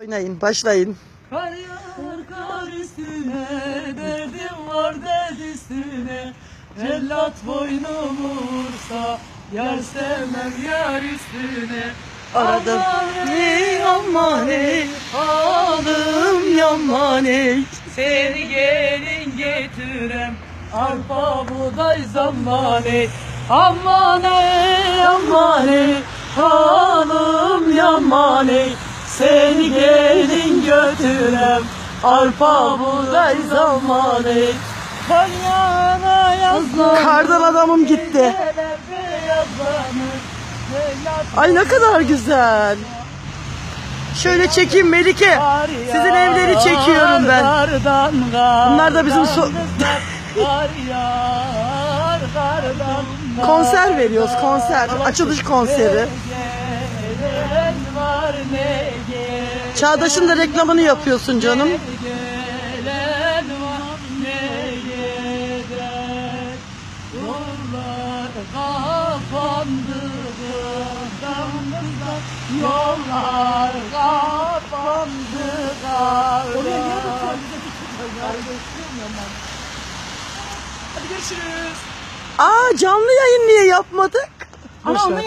Oynayın, başlayın. Kar yağar kar üstüne, derdim var dert üstüne. Cellat boynumu vursa, yar sevmem yar üstüne. Aradım. Ne aman ey, alım yaman ey. Seni gelin getirem, arpa buğday zamanı. Aman ey, aman ey, halım yaman ey. Seni gelin götürem, arpa buğday zamanı. Kar yağana yazlar. Kardan adamım gitti. Ay ne kadar güzel. Şöyle çekeyim Melike. Sizin evleri çekiyorum ben. Bunlar da bizim so- Konser veriyoruz, konser. Açılış konseri. Çağdaş'ın da reklamını yapıyorsun canım. Yollar kapandı Hadi görüşürüz. Aa canlı yayın niye yapmadık? Ver. onu